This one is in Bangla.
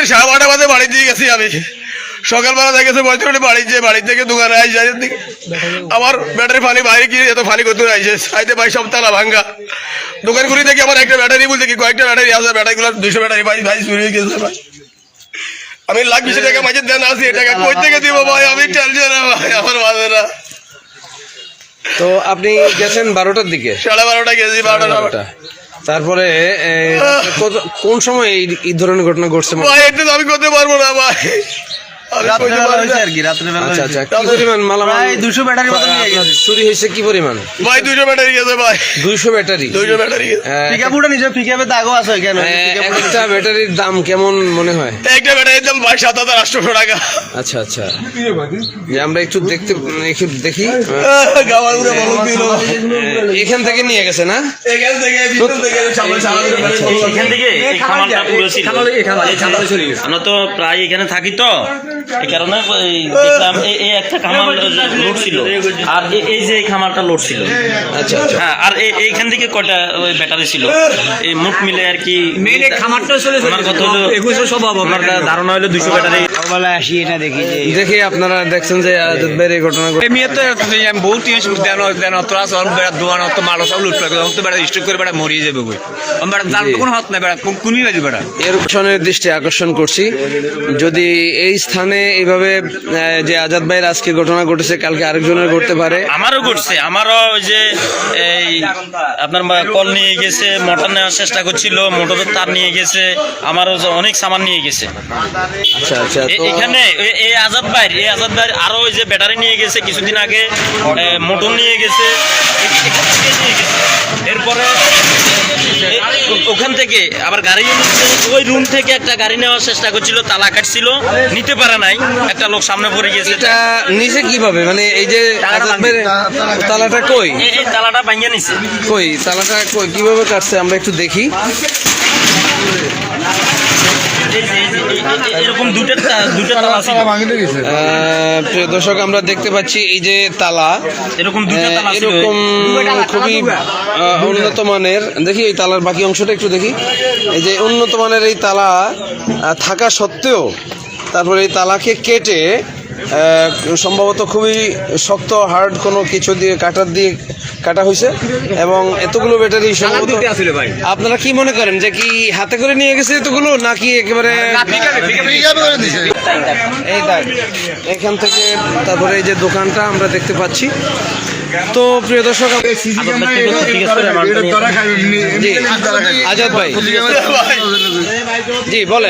রাত্রি সাড়ে বারোটা বাজে বাড়ি দিয়ে গেছি আমি। সকালবেলা দেখেছে বয়সে বাড়ি যে বাড়ি থেকে দোকানে আইসে আইসে দেখি আমার ব্যাটারি ফানি বাইরে কি এত ফানি করতে আইসে সাইতে ভাই সব তালা ভাঙ্গা। দোকান ঘুরি দেখি আমার একটা ব্যাটারি বলতে কি কয়েকটা ব্যাটারি আছে ব্যাটারিগুলো দুশো ব্যাটারি ভাই ভাই চুরি হয়ে গেছে ভাই। আমি লাখ বিশ টাকা মাঝে দেন আসি টাকা কই থেকে দিব ভাই? আমি টেনশন ভাই আমার বাজে না। তো আপনি গেছেন বারোটার দিকে? সাড়ে বারোটা গেছি বারোটা বারোটা। তারপরে কোন সময় এই ধরনের ঘটনা ঘটছে? আমি করতে পারব না ভাই। আমি কইতে রাত্রেবেলা পারব হয়েছে না। আর কি রাত্রেবেলা আচ্ছা হয়েছে। আচ্ছা কি পরিমাণ? মালামাল প্রায় 200 ব্যাটারির মতো নিয়ে গেছে। চুরি হয়েছে কি পরিমাণ? ভাই দুইশো ব্যাটারি গেছে ভাই। দুইশো ব্যাটারি? দুইশো ব্যাটারি গেছে। আহ, পিকআপ উঠে নিজে পিকআপে দাগও আছে কেন আহ, এক একটা ব্যাটারির দাম কেমন মনে হয়? একটা ব্যাটারির দাম ভাই সাত হাজার আটশোশো টাকা। আচ্ছা আচ্ছা। আমরা একটু দেখতে একটু দেখি। দিল। এখান থেকে নিয়ে গেছে না? এখান থেকে এখান থেকে আমরা তো প্রায় এখানে থাকি তো। এই কারণে এই দেখলাম এই এই একটা খামার লোড ছিল আর এই যে এই খামারটা লোড ছিল আচ্ছা আচ্ছা। হ্যাঁ আর এইখান থেকে কয়টা ওই ব্যাটারি ছিল? এই মোট মিলে আর কি মেইন এই খামারটা চলে আমার কথা হলো? এগুলো সব হবে আমার ধারণা হলো দুশো ব্যাটারি। সকালবেলা আসি এটা দেখি দেখি আপনারা দেখছেন যে আজাদ ভাইয়ের এই ঘটনা তো আমি বহুত দেন দেন অত বেড়া দোয়ান অত মাল সব লুট করে অত বেড়া স্টক করে বেড়া মরিয়ে যাবে বই জান কোনো হাত না বেড়া কোনই বাজে বেড়া এর পিছনের দৃষ্টি আকর্ষণ করছি। যদি এই স্থানে এইভাবে যে আজাদ ভাইয়ের আজকে ঘটনা ঘটেছে কালকে আরেকজনের ঘটতে পারে। আমারও ঘটছে আমারও ওই যে এই আপনার কল নিয়ে গেছে মোটর নেওয়ার চেষ্টা করছিল মোটরের তার নিয়ে গেছে আমারও যে অনেক সামান নিয়ে গেছে। আচ্ছা আচ্ছা এখানে এই আজাদ ভাই এই আজাদ ভাই আরও ওই যে ব্যাটারি নিয়ে গেছে কিছুদিন আগে মোটর নিয়ে গেছে। এরপরে ওখান থেকে আবার গাড়ি ওই রুম থেকে একটা গাড়ি নেওয়ার চেষ্টা করছিল তালা কাটছিল নিতে পারে নাই একটা লোক সামনে পড়ে গেছে এটা নিচে কীভাবে? মানে এই যে তালাটা কই? এই তালাটা ভাঙিয়ে নিছে। কই? তালাটা কই? কীভাবে কাটছে? আমরা একটু দেখি এই যে- এই যে- এই- এই- এরকম দুটো দুটো তালা ছিল। আহ, প্রিয় দর্শক আমরা দেখতে পাচ্ছি এই যে তালা। এরকম দুটো তালা ছিল। এরকম খুবই আহ, উন্নত মানের। দেখি এই তালার বাকি অংশটা একটু দেখি। এই যে উন্নত মানের এই তালা থাকা সত্ত্বেও তারপরে এই তালাকে কেটে সম্ভবত খুবই শক্ত হার্ড কোনো কিছু দিয়ে কাটার দিয়ে কাটা হয়েছে। এবং এতগুলো ব্যাটারি সম্ভবত আপনারা কি মনে করেন যে কি হাতে করে নিয়ে গেছে এতগুলো নাকি একেবারে এই এখান থেকে তারপরে এই যে দোকানটা আমরা দেখতে পাচ্ছি। তো প্রিয় দর্শক আজাদ ভাই। ভাই। জি বলেন।